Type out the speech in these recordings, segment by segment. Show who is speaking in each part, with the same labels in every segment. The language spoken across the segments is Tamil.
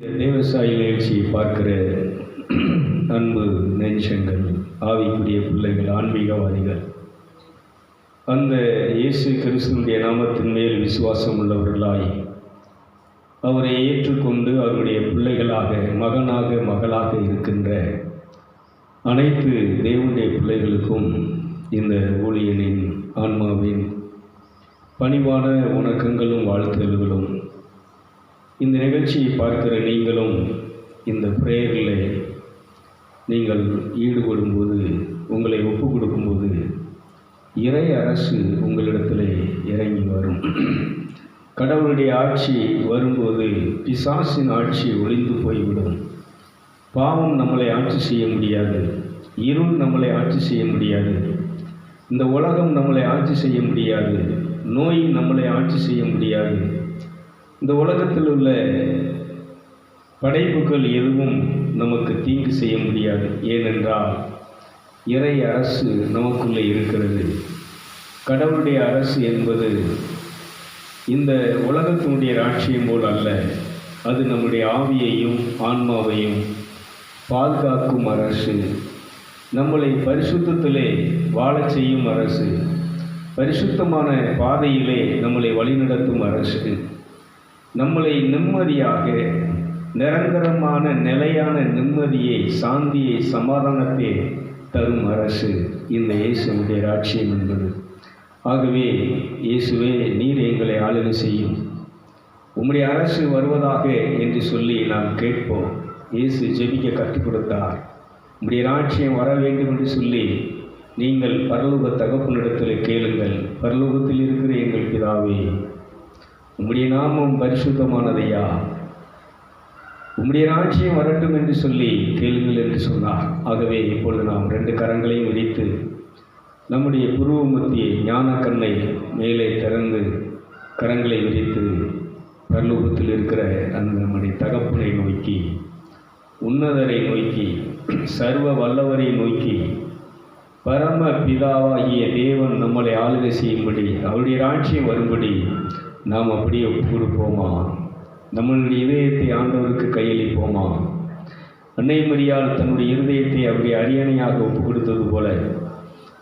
Speaker 1: தேவசாயி நிகழ்ச்சியை பார்க்கிற அன்பு நெஞ்சங்கள் ஆவிக்குரிய பிள்ளைகள் ஆன்மீகவாதிகள். அந்த இயேசு கிறிஸ்துவனுடைய நாமத்தின் மேல் விசுவாசம் உள்ளவர்களாய் அவரை ஏற்றுக்கொண்டு அவருடைய பிள்ளைகளாக மகனாக மகளாக இருக்கின்ற அனைத்து தேவனுடைய பிள்ளைகளுக்கும் இந்த ஊழியனின் ஆன்மாவின் பணிவான உணக்கங்களும் வாழ்த்துதல்களும் இந்த நிகழ்ச்சியை பார்க்கிற நீங்களும் இந்த ப்ரேயரில் நீங்கள் ஈடுபடும்போது உங்களை ஒப்பு கொடுக்கும்போது இறை அரசு உங்களிடத்தில் இறங்கி வரும். கடவுளுடைய ஆட்சி வரும்போது பிசாசின் ஆட்சி ஒளிந்து போய்விடும். பாவம் நம்மளை ஆட்சி செய்ய முடியாது. இருள் நம்மளை ஆட்சி செய்ய முடியாது. இந்த உலகம் நம்மளை ஆட்சி செய்ய முடியாது. நோய் நம்மளை ஆட்சி செய்ய முடியாது. இந்த உலகத்தில் உள்ள படைப்புகள் எதுவும் நமக்கு தீங்கு செய்ய முடியாது. ஏனென்றால் இறை அரசு நமக்குள்ளே இருக்கிறது. கடவுளுடைய அரசு என்பது இந்த உலகத்தினுடைய ராட்சியம் போல் அல்ல. அது நம்முடைய ஆவியையும் ஆன்மாவையும் பாதுகாக்கும் அரசு. நம்மளை பரிசுத்தத்திலே வாழச் செய்யும் அரசு. பரிசுத்தமான பாதையிலே நம்மளை வழிநடத்தும் அரசு. நம்மளை நிம்மதியாக நிரந்தரமான நிலையான நிம்மதியை சாந்தியை சமாதானத்தை தரும் அரசு இந்த இயேசுடைய ராட்சியம் என்பது. ஆகவே இயேசுவே நீர் எங்களை ஆளுகை செய்யும். உம்முடைய அரசு வருவதாக என்று சொல்லி நாம் கேட்போம். இயேசு ஜெபிக்க கற்றுக் கொடுத்தார். உம்முடைய ராட்சியம் வர வேண்டும் என்று சொல்லி நீங்கள் பரலோக தகப்பனிடத்தில் கேளுங்கள். பரலோகத்தில் இருக்கிற எங்கள் பிதாவே உம்முடைய நாமம் பரிசுத்தமானதையா? உம்முடைய ராட்சியம் வரட்டும் என்று சொல்லி கேளுங்கள் என்று சொன்னார். ஆகவே இப்பொழுது நாம் ரெண்டு கரங்களையும் விரித்து நம்முடைய புருவ மத்தியை ஞான கண்ணை மேலே திறந்து கரங்களை விரித்து பரலோகத்தில் இருக்கிற அந்த நம்முடைய தகப்பனை நோக்கி உன்னதரை நோக்கி சர்வ வல்லவரை நோக்கி பரம பிதாவாகிய தேவன் நம்மளை ஆளுகை செய்யும்படி அவருடைய ராட்சியம் வரும்படி நாம் அப்படியே ஒப்பு கொடுப்போமா நம்மளுடைய இதயத்தை ஆண்டவருக்கு கையளிப்போமா? அன்னை மரியாள் தன்னுடைய இருதயத்தை அவருடைய அரியணையாக ஒப்பு கொடுத்தது போல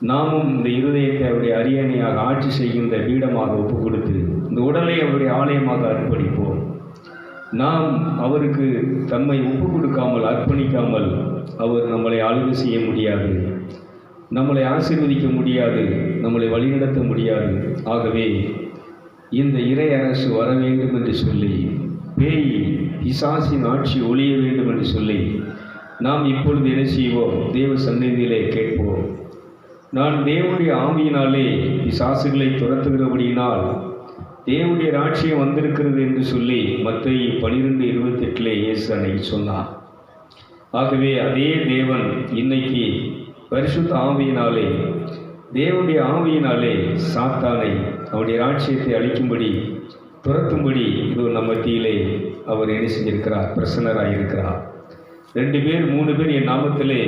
Speaker 1: நாமும் இந்த இருதயத்தை அவருடைய அரியணையாக ஆட்சி செய்கின்ற பீடமாக ஒப்பு கொடுத்து இந்த உடலை அவருடைய ஆலயமாக அர்ப்பணிப்போம். நாம் அவருக்கு தம்மை ஒப்பு கொடுக்காமல் அர்ப்பணிக்காமல் அவர் நம்மளை ஆளுகை செய்ய முடியாது. நம்மளை ஆசீர்வதிக்க முடியாது. நம்மளை வழிநடத்த முடியாது. ஆகவே இந்த இறை அரசு வர வேண்டும் என்று சொல்லி பேய் பிசாசின் ஆட்சி ஒழிய வேண்டும் என்று சொல்லி நாம் இப்பொழுது என்ன செய்வோம்? தேவ சந்நிதியிலே கேட்போம். நான் தேவனுடைய ஆவியினாலே பிசாசுகளை துரத்துகிறபடியினால் தேவனுடைய ராட்சியம் வந்திருக்கிறது என்று சொல்லி மத்திய பனிரெண்டு இருபத்தெட்டிலே இயேசு அன்னைக்கு சொன்னார். ஆகவே அதே தேவன் இன்னைக்கு பரிசுத்த ஆவியினாலே தேவனுடைய ஆவியினாலே சாத்தானை அவருடைய ராட்சியத்தை அழிக்கும்படி துரத்தும்படி இது நம் மத்தியிலே அவர் என்ன செஞ்சிருக்கிறார் பிரசன்னராக இருக்கிறார் ரெண்டு பேர் மூணு பேர் என் நாமத்திலே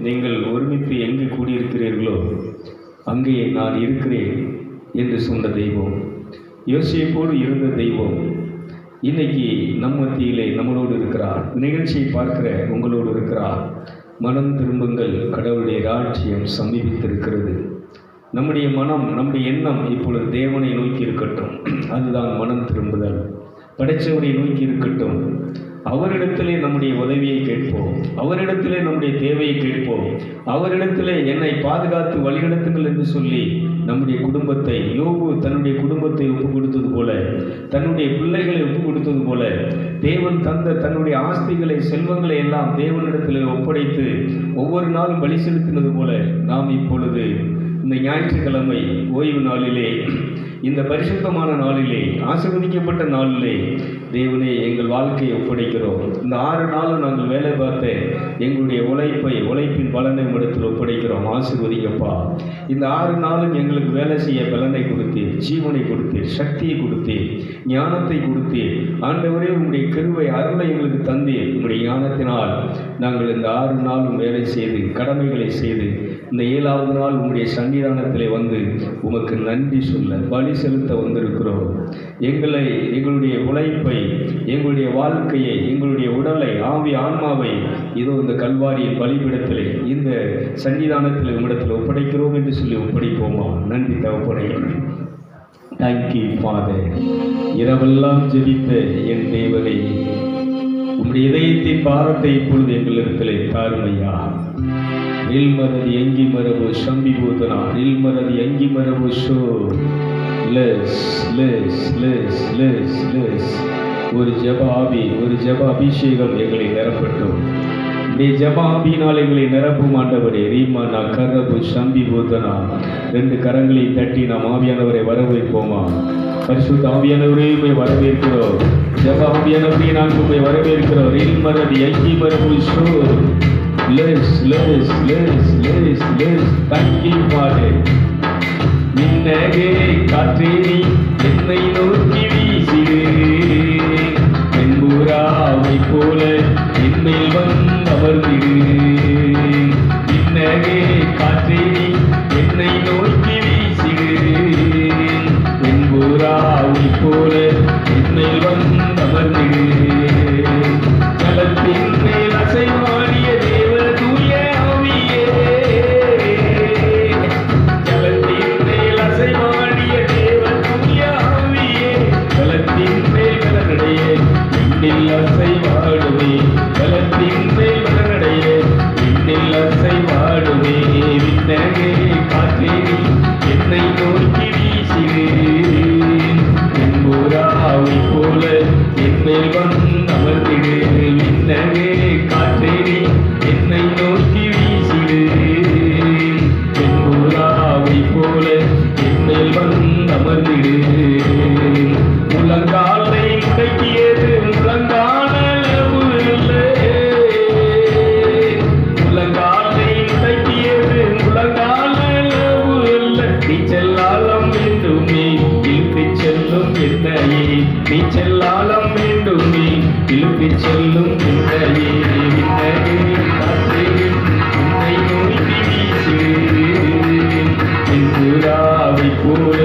Speaker 1: நீங்கள் ஒருமித்து எங்கு கூடியிருக்கிறீர்களோ அங்கே நான் இருக்கிறேன் என்று சொன்ன தெய்வம். யோசியப்போடு இருந்த தெய்வம். இன்னைக்கு நம் மத்தியிலே நம்மளோடு இருக்கிறார். நிகழ்ச்சியை பார்க்கிற உங்களோடு இருக்கிறார். மனம் திரும்புங்கள். கடவுளுடைய ராட்சியம் சமீபித்திருக்கிறது. நம்முடைய மனம் நம்முடைய எண்ணம் இப்பொழுது தேவனை நோக்கி இருக்கட்டும். அதுதான் மனம் திரும்புதல். படைச்சவரை நோக்கி இருக்கட்டும். அவரிடத்திலே நம்முடைய உதவியை கேட்போம். அவரிடத்திலே நம்முடைய தேவையை கேட்போம். அவரிடத்திலே என்னை பாதுகாத்து வழிநடத்துங்கள் என்று சொல்லி நம்முடைய குடும்பத்தை யோகு தன்னுடைய குடும்பத்தை ஒப்பு கொடுத்தது போல தன்னுடைய பிள்ளைகளை ஒப்பு கொடுத்தது போல தேவன் தந்த தன்னுடைய ஆஸ்திகளை செல்வங்களை எல்லாம் தேவனிடத்தில் ஒப்படைத்து ஒவ்வொரு நாளும் வழி செலுத்தினது போல நாம் இப்பொழுது இந்த ஞாயிற்றுக்கிழமை ஓய்வு நாளிலே இந்த பரிசுத்தமான நாளிலே ஆசிர்வதிக்கப்பட்ட நாளிலே தேவனே எங்கள் வாழ்க்கையை ஒப்படைக்கிறோம். இந்த ஆறு நாளும் நாங்கள் வேலை பார்த்த எங்களுடைய உழைப்பை உழைப்பின் பலனை இடத்தில் ஒப்படைக்கிறோம். ஆசிர்வதிக்கப்பா. இந்த ஆறு நாளும் எங்களுக்கு வேலை செய்ய பலனை கொடுத்து ஜீவனை கொடுத்து சக்தியை கொடுத்து ஞானத்தை கொடுத்து ஆண்டவரே உங்களுடைய கருவை அருளை எங்களுக்கு தந்து உங்களுடைய ஞானத்தினால் நாங்கள் இந்த ஆறு நாளும் வேலை செய்து கடமைகளை செய்து இந்த ஏழாவது நாள் உங்களுடைய சன்னிதானத்திலே வந்து உமக்கு நன்றி சொல்ல பலி செலுத்த வந்திருக்கிறோம். எங்களை எங்களுடைய உழைப்பை எங்களுடைய வாழ்க்கையை எங்களுடைய உடலை ஆவி ஆன்மாவை இதோ இந்த கல்வாரியின் பலிபிடத்திலே இந்த சன்னிதானத்தில் உம்மிடத்தில் ஒப்படைக்கிறோம் என்று சொல்லி ஒப்படைப்போமா? நன்றி தகப்படை தேங்க்யூ ஃபாதர் இரவெல்லாம் ஜெபித்த என் தேவனே உம்முடைய இதயத்தின் பாரத்தை இப்பொழுது எங்களிடத்திலே தாருமையா. ilmaradi yangi marabu shambi bodana ilmaradi yangi மரபு ஷோ. லெஸ் லெஸ் லெஸ் லெஸ் லெஸ். ஒரு ஜப ஆபி ஒரு ஜப அபிஷேகம் எங்களை நிரப்பட்டும். நீ ஜபாபினால் எங்களை நிரப்பும் ரீமா நான் கரபு சம்பி போதனா. ரெண்டு கரங்களை தட்டி நாம் ஆவியானவரை வரவேற்போமா? பரிசுத்த ஆவியானவரே போய் வரவேற்கிறோம். ஜப ஆவியானவரே நாங்கள் போய் வரவேற்கிறோம். ரீல் மரபு எங்கி மரபு லேஸ் லேஸ் லேஸ் லேஸ் லேஸ் தங்கி பாடு நின்னகே காற்றே por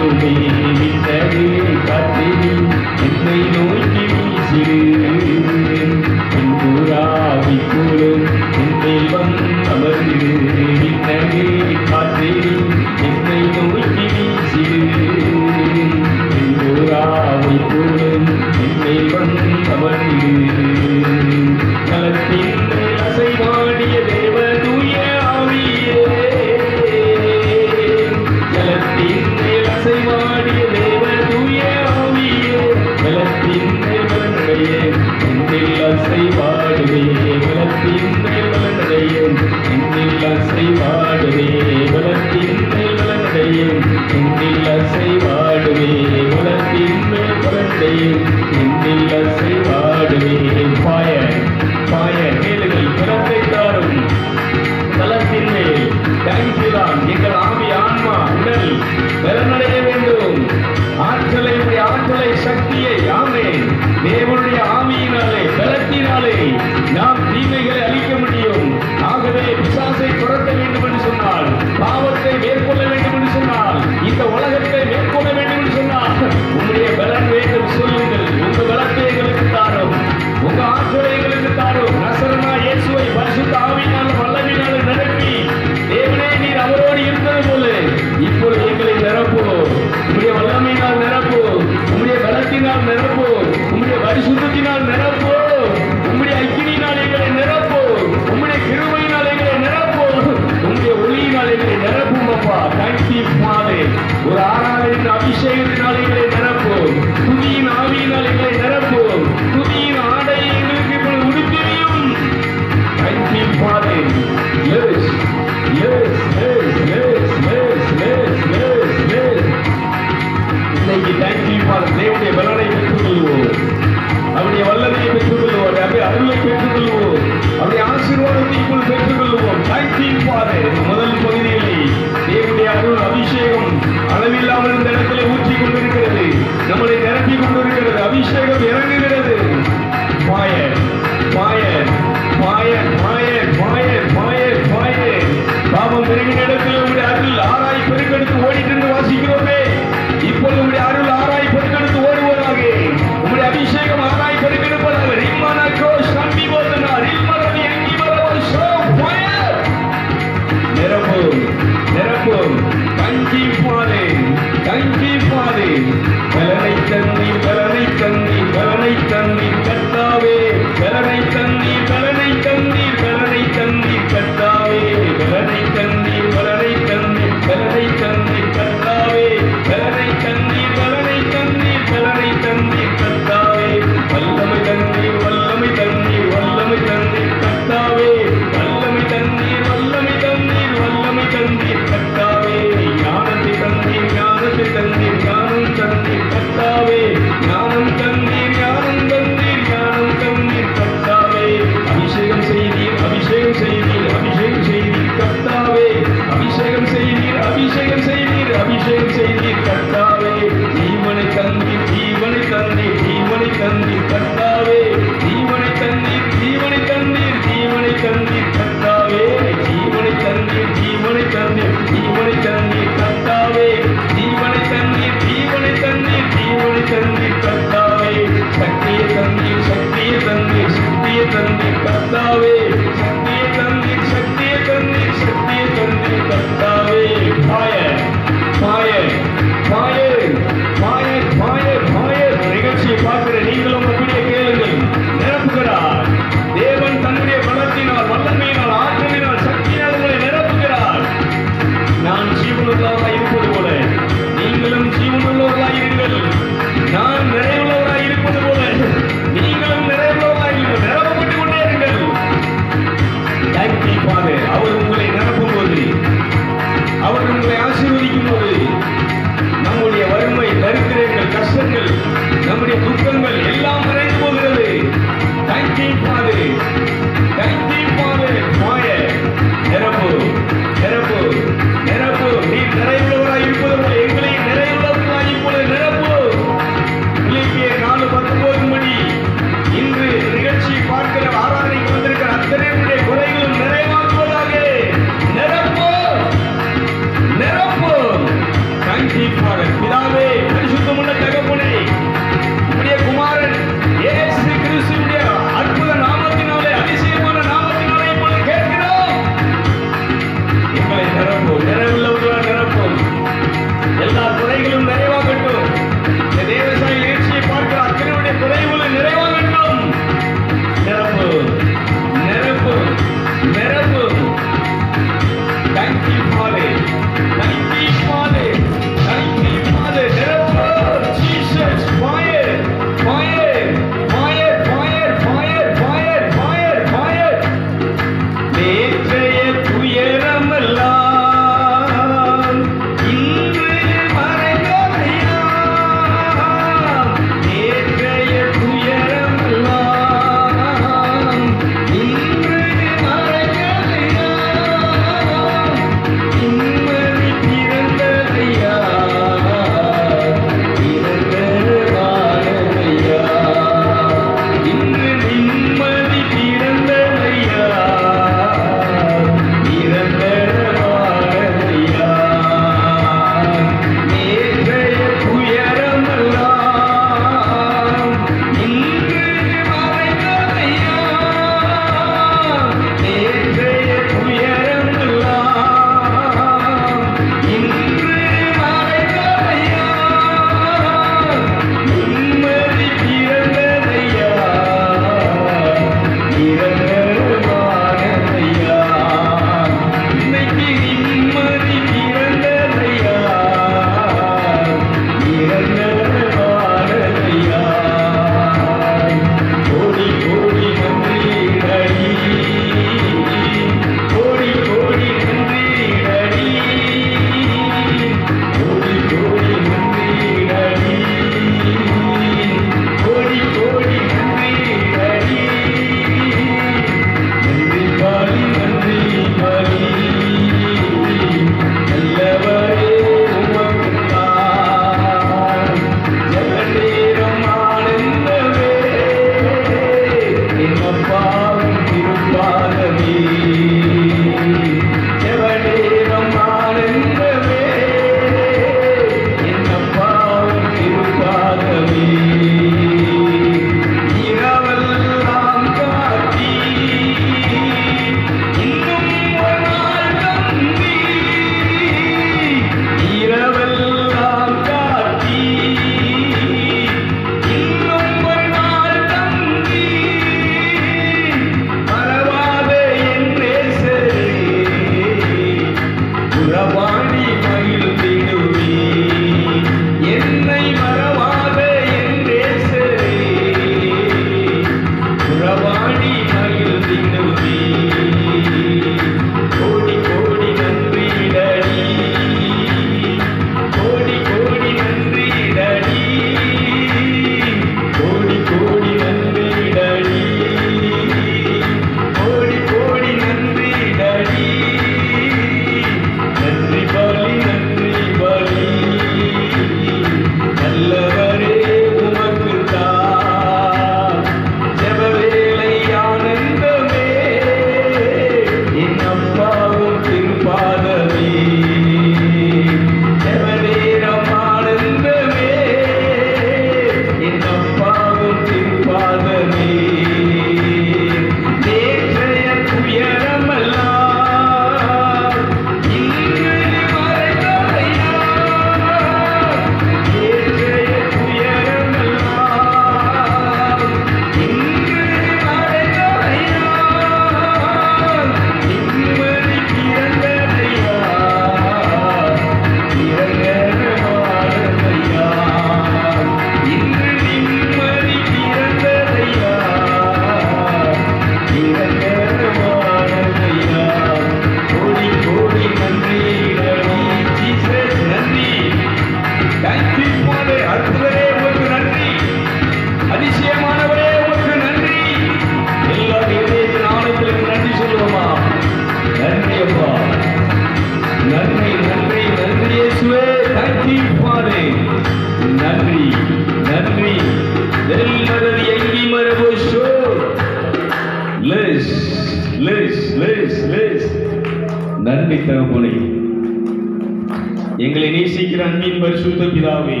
Speaker 1: எங்களை அன்பின் பரிசுத்த பிதாவே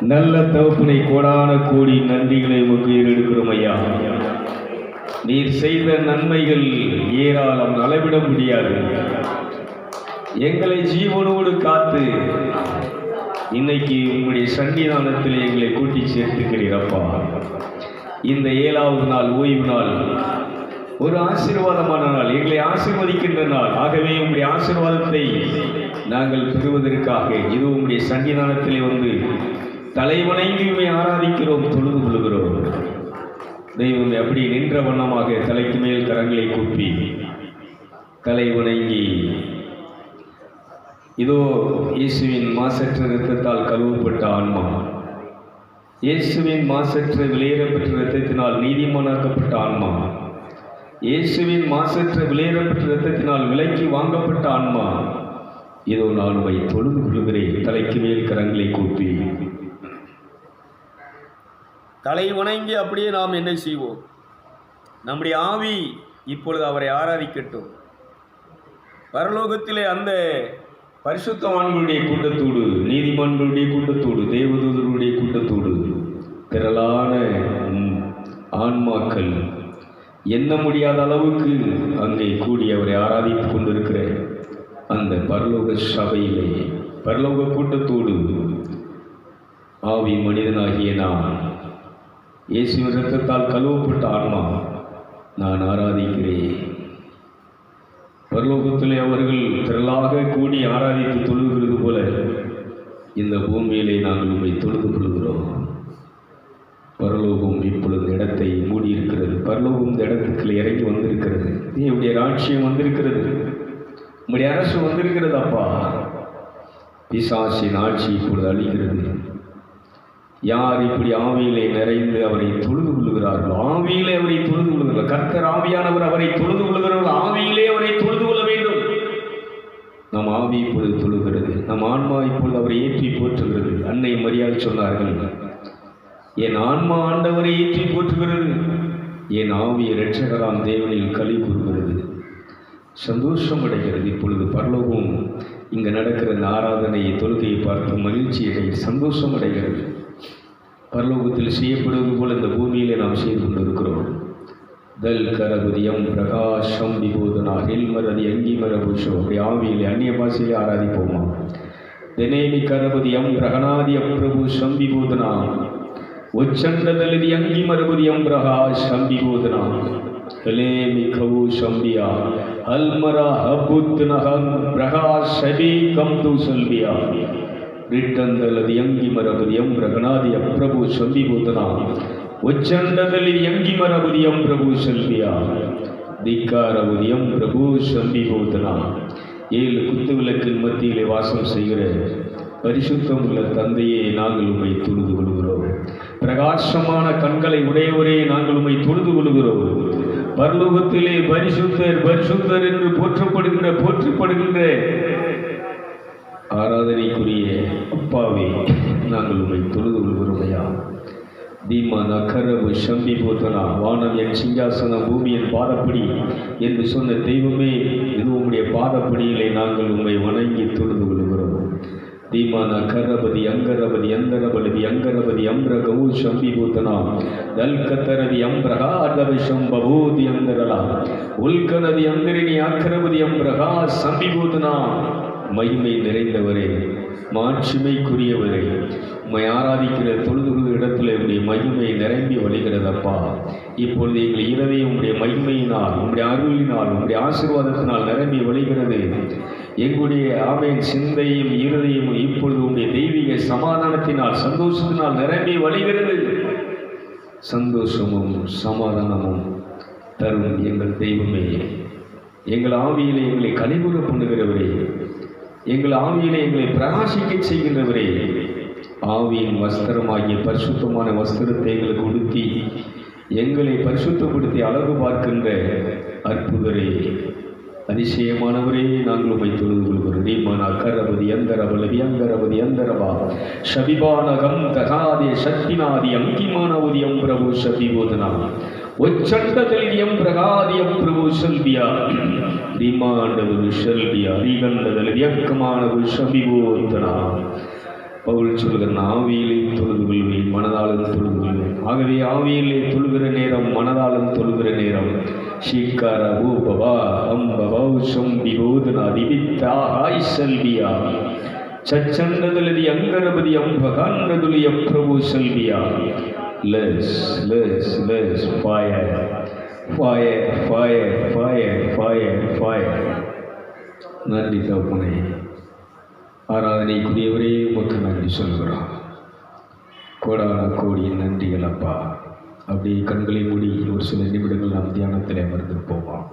Speaker 1: நல்ல தவப்பினை கோடான கோடி நன்றிகளை உமக்கு ஏறெடுக்கிறோம் ஐயா. நீர் செய்த நன்மைகள் ஏராளம் அளவிட முடியாது. எங்களை ஜீவனோடு காத்து இன்னைக்கு உங்களுடைய சன்னிதானத்தில் எங்களை கூட்டி சேர்த்துக்கிறீரப்பா இந்த ஏழாவது நாள் ஓய்வு நாள். ஒரு ஆசீர்வாதமான நாள். எங்களை ஆசீர்வதிக்கின்ற நாள். ஆகவே உங்களுடைய ஆசீர்வாதத்தை நாங்கள் பெறுவதற்காக இது உங்களுடைய சன்னிதானத்திலே வந்து தலைவணங்கி ஆராதிக்கிறோம் தொழுது கொள்கிறோம் தெய்வம் எப்படி நின்ற வண்ணமாக தலைக்கு மேல் கரங்களை கூப்பி தலை வணங்கி இதோ இயேசுவின் மாசற்ற இரத்தத்தால் கழுவப்பட்ட ஆன்மா. இயேசுவின் மாசற்ற விலையேறப்பட்ட இரத்தத்தினால் நீதிமானாக்கப்பட்ட ஆன்மா. இயேசுவின் மாசற்ற விலையேறப்பட்ட இரத்தத்தினால் விலைக்கு வாங்கப்பட்ட ஆன்மா. இதோ நான் உமை தொழுது கொள்கிறேன் தலைக்கு மேல் கரங்களை கூப்பி. தலை வணங்கி அப்படியே நாம் என்ன செய்வோம்? நம்முடைய ஆவி இப்பொழுது அவரை ஆராதிக்கட்டும். பரலோகத்திலே அந்த பரிசுத்தவான்களுடைய கூட்டத்தோடு நீதிமான்களுடைய கூட்டத்தோடு தேவதூதர்களுடைய கூட்டத்தோடு திரளான ஆன்மாக்கள் எண்ண முடியாத அளவுக்கு அங்கே கூடி அவரை ஆராதித்துக் கொண்டிருக்கிற அந்த பரலோக சபையிலே பரலோக கூட்டத்தோடு ஆவி மனிதனாகிய நான் இயேசுவின் ரத்தத்தால் கழுவப்பட்ட ஆன்மா நான் ஆராதிக்கிறேன். பரலோகத்திலே அவர்கள் திரளாக கூடி ஆராதித்து தொழுகிறது போல இந்த பூமியிலே நாங்கள் உண்மை தொழுது கொள்கிறோம். பரலோகம் இப்பொழுது இடத்தை மூடியிருக்கிறது. பரலோகம் இந்த இடத்துக்குள்ள இறங்கி வந்திருக்கிறது. தேவனுடைய ராட்சியம் வந்திருக்கிறது. உம்முடைய அரசு வந்திருக்கிறது அப்பா பிசாசின் ஆட்சி இப்பொழுது அழிகிறது. யார் இப்படி ஆவியிலே நிறைந்து அவரை தொழுது கொள்ளுகிறார்கள் ஆவியிலே அவரை தொழுது கொள்ளுகிறார் கர்த்தர் ஆவியானவர் அவரை தொழுது கொள்ளுகிறார்கள் ஆவியிலே அவரை தொழுது கொள்ள வேண்டும். நம் ஆவி இப்பொழுது தொழுகிறது. நம் ஆன்மா இப்பொழுது அவரை ஏற்றி போற்றுகிறது. அன்னை மரியாதை சொன்னார்கள் என் ஆன்மா ஆண்டவரை ஏற்றி போற்றுகிறது. என் ஆவி இரட்சகராம் தேவனில் களி கூறுகிறது சந்தோஷம் அடைகிறது இப்பொழுது பரலோகம் இங்கு நடக்கிற இந்த ஆராதனையை தொழுகையை பார்த்து மகிழ்ச்சி அடை சந்தோஷம் அடைகிறது. பரலோகத்தில் செய்யப்படுவது போல் இந்த பூமியிலே நாம் செய்து கொண்டிருக்கிறோம். தல் கரபுதியம் பிரகாஷம் விபோதனா ஹில்மரதி அங்கி மரபுஷோ அப்படி ஆவியிலே அந்நிய பாஷையிலே ஆராதிப்போமா? தினேமி கரபுதியம் பிரகணாதி அப்பிரபு சம்பிபோதனா உச்சண்டதலிதி அங்கி மரபுதியம் பிரகாஷ் சம்பிபோதனா ஹலேமி கவு சம்பியா அல்மரா ஹபுத் நகம் பிரகாஷ் சபி கம்து சல்பியா ರಿಟ್ಟಂದಲದಿ ಎಂಗಿ ಮರಬದಿ ಎಂ ರಗಣಾದಿ ಅಪ್ರಭು ಶಂಬಿಭೂತನ ಉಚ್ಚಂಡದಲ್ಲಿ ಎಂಗಿ ಮರಬದಿ ಎಂ ಪ್ರಭು ಶಲ್ಬಿಯ ಧಿಕ್ಕಾರಬದಿ எம் பிரபு சம்பிபூதனா ஏழு குத்து விளக்கின் மத்தியிலே வாசம் செய்கிற பரிசுத்தம் உள்ள தந்தையே நாங்கள் உம்மை தொழுது கொள்கிறோம் பிரகாசமான கண்களை உடையவரே நாங்கள் உம்மை தொழுது கொள்கிறோம் பரலோகத்திலே பரிசுத்தர் பரிசுத்தர் என்று போற்றப்படுகிற போற்றப்படுகின்ற ஆராதனைக்குரிய அப்பாவே நாங்கள் உங்களை தொழுது கொள்கிறோமையா? தீமா நகரவு சம்பி போத்தனா வானம் என் சிங்காசனம் பூமி என் பாதப்படி என்று சொன்ன தெய்வமே இது உங்களுடைய பாதப்படியிலே நாங்கள் உண்மை வணங்கி தொழுது கொள்கிறோம். தீமான கரபதி அங்கரபதி அந்தரபலதி அங்கரபதி அம்ரகவு சம்பி பூத்தனா தல்கத்தரதி அம்ரகா அடவி சம்பபூதி அந்தரலா. உல்கனதி அந்தரினி அக்கரபதி அம்ரகா சம்பி மகிமை நிறைந்தவரே மாட்சிமைக்குரியவரே. உம்மை ஆராதிக்கிற தொழுதுகுது இடத்துல உடைய மகிமை நிரம்பி வழிகிறதப்பா. இப்பொழுது எங்கள் இரவே உங்களுடைய மகிமையினால் உங்களுடைய அருளினால் உங்களுடைய ஆசீர்வாதத்தினால் நிரம்பி வழிகிறது. எங்களுடைய ஆமையின் சிந்தையும் இருதையும் இப்பொழுது உடைய தெய்வீக சமாதானத்தினால் சந்தோஷத்தினால் நிரம்பி வழிகிறது. சந்தோஷமும் சமாதானமும் தரும் எங்கள் தெய்வமே. எங்கள் ஆவியிலே எங்களை கலிபுற பண்ணுகிறவரே. எங்கள் ஆவியிலே எங்களை பிரகாசிக்க செய்கின்றவரே. ஆவியின் வஸ்திரமாகிய பரிசுத்தமான வஸ்திரத்தை எங்களுக்கு உடுத்தி எங்களை பரிசுத்தப்படுத்தி அழகு பார்க்கின்ற அற்புதரே. அதிசயமானவரே நாங்கள் வைத்துள்ளது தொழுது கொள்கிறோம் மான் அக்கரபதி அந்தரபலவி அந்தரபதி அந்தரபா ஷபிபானகம் தகாதே சக்திநாதி அங்கிமானவதியம் பிரபு சபிபோதனா. உச்சண்டதலியம் பிரகாதியம் பிரபு செல்வியா. ரீமாண்டவர் செல்வியா ரீகண்டதலியக்கமானவர் சபிபோதனா. பவுல் சொல்கிறான் ஆவியிலே தொழுது கொள்வேன் மனதாலும் தொழுது கொள்வேன். ஆகவே ஆவியிலே தொழுகிற நேரம் மனதாலும் தொழுகிற நேரம். ஷீக்கார ஊபவா அம்பவௌ சொம்பி ஓதுனா திவித்தா ஹாய் செல்வியா சச்சண்டதுலதி அங்கரபதி அம்பகான்றதுலிய பிரபு செல்வியா. லெஸ் லெஸ் less fire fire fire fire fire fire நன்றி தப்புனே ஆராதனைக்குரியவரே உமக்கு நன்றி சொல்கிறோம் கோடான கோடி நன்றிகள் அப்பா. அப்படியே கண்களை மூடி ஒரு சில நிமிடங்கள் நாம் தியானத்தில் அமர்ந்து போவோம்